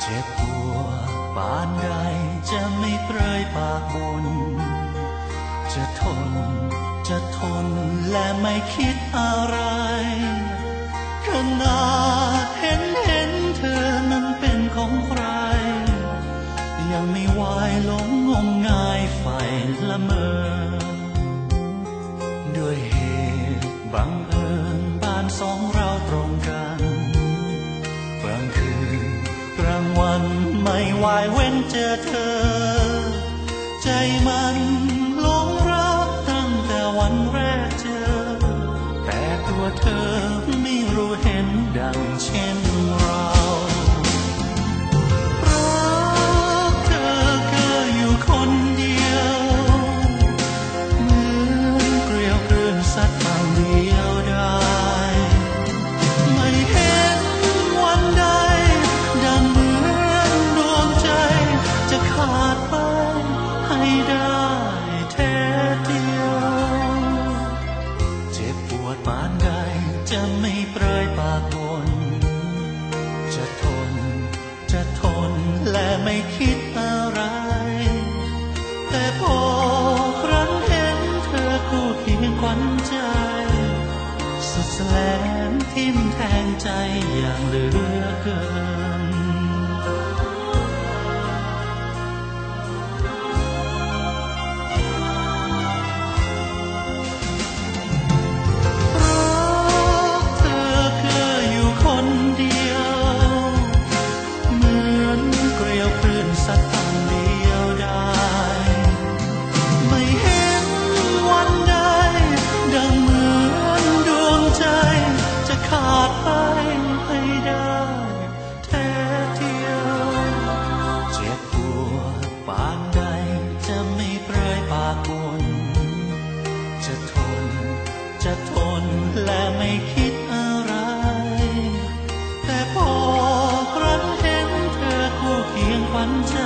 เจ็บปวดปานใดจะไม่เปรยปากบน จะทนจะทนและไม่คิดอะไรขนาดเห็นเห็นเธอนั้นเป็นของใคร ยังไม่วายหลงงมงายใฝ่ละเมอ ด้วยเหตุบัง วายเว้นเจอเธอ ใจมันหลงรักตั้งแต่วันแรกเจอ แต่ตัวเธอไม่รู้เห็นดังเช่น จะไม่เปรยปากบนจะทน จะทนและไม่คิดอะไร แต่พอครั้งเห็นเธอคู่เคียงขวัญใจ สุดแสลงทิ่มแทงใจอย่างเหลือเกิน คิดอะไร แต่พอรั้เห็นเธอคู่เคียงฝันใจ